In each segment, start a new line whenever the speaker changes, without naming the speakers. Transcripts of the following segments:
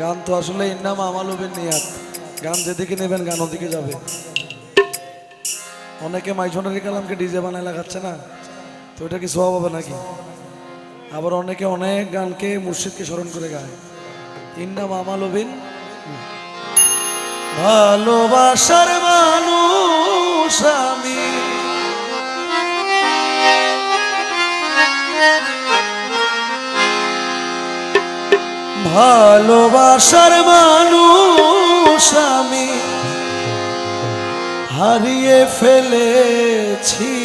গান তো আসলে ইন্নাম আমালুবের নিয়াত। গান যেদিকে নেবেন গান ওদিকে যাবে। অনেকে মাইজনের কালামকে ডিজে বানায় লাগাচ্ছে না, তো এটা কি সব হবে নাকি? আবার অনেকে অনেক গানকে মুর্শিদকে স্মরণ করে গায়। ইন্নাম আমালুবিন ভালোবাসার মানুষ আমি। ভালোবাসার মানুষ আমি। হারিয়ে ফেলেছি।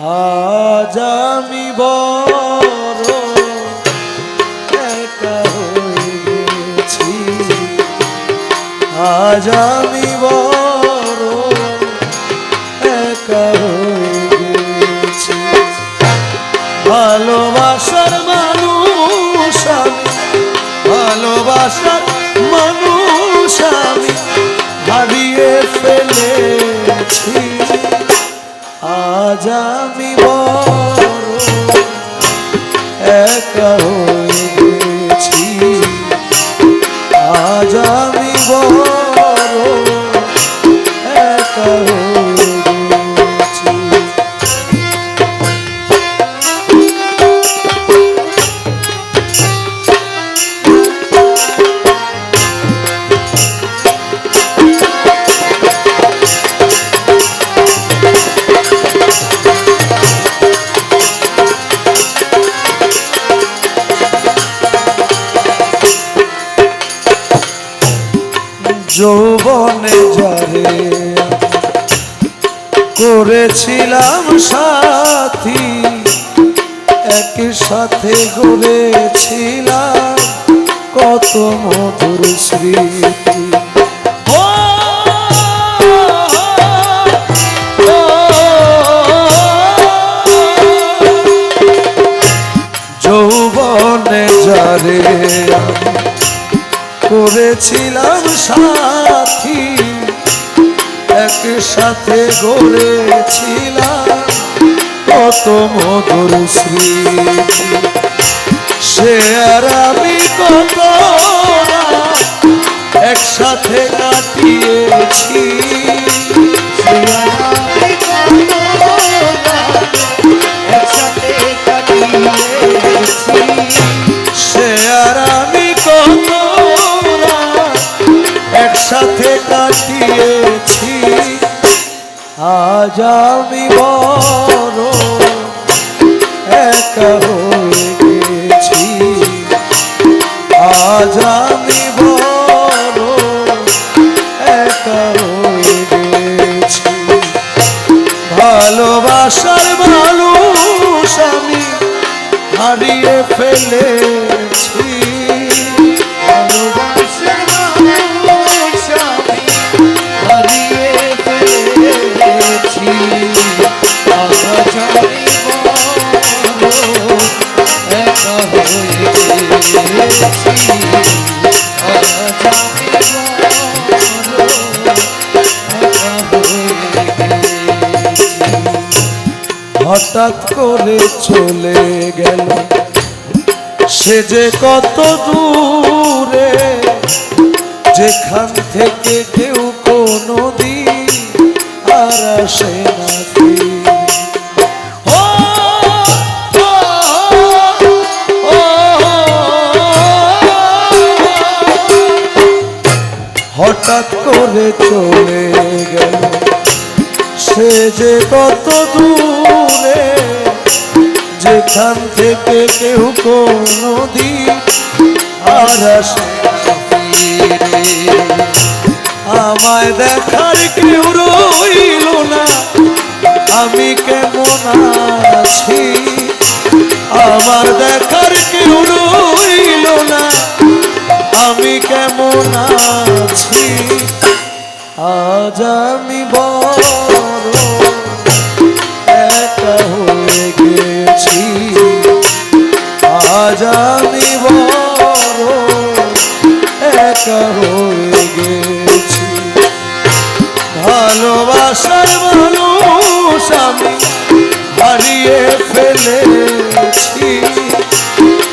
আজ আমি গেছি আজ আমি বড় ফেলেছি আজ আমি একা হয়ে গেছি। আজ আমি বড় একা যৌবনে যারে করেছিলাম সাথী একই সাথে গড়েছিলাম কত মধুর স্মৃতি। যৌবনে যারে আমি করেছিলাম সাথী, একসাথে গড়েছিলাম কত মধুর স্মৃতি। সে আর আমি কত একসাথে কাটিয়েছি। সে আর আমি কত আজ আমি বড় গেছি। আজ আমি বড় গেছি। ভালোবাসার মানুষ আমি হারিয়ে ফেলেছি। ভালোবাসার হঠাৎ করে চলে গেল। সে যে কত দূরে, যেখান থেকে কেউ কোনো দিন আর আসে না হঠাৎ করে চলে গেল। সে যে কত দূরে, যেখান থেকে কেউ কোনো দিন আর। আমায় দেখার কেউ রইল না, আমি কেমন আছি? আমার দেখার কেউ রইল না, আমি কেমন আছি? আজ আমি বড় একা হয়ে গেছি। আজ আমি বড় একা হয়ে গেছি। ভালোবাসার মানুষ আমি হারিয়ে ফেলেছি।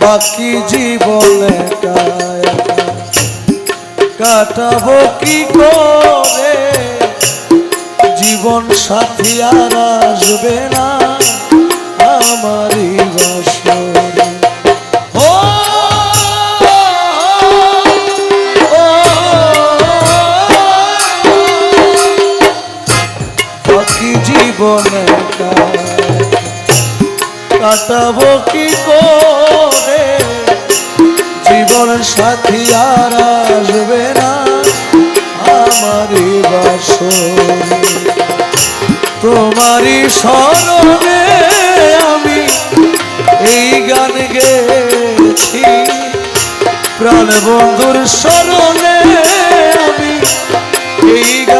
বাকি জীবনে কাটাবো কি করে জীবন সাথী আর আসবে না আমারই বাসরে বাকি জীবনে কাটাবো কি করে? জীবন সাথী আর আসবে না আমারই বাসরে। তোমারই স্মরণে আমি এই গান গেছি প্রাণ বন্ধুর স্মরণে আমি এই গান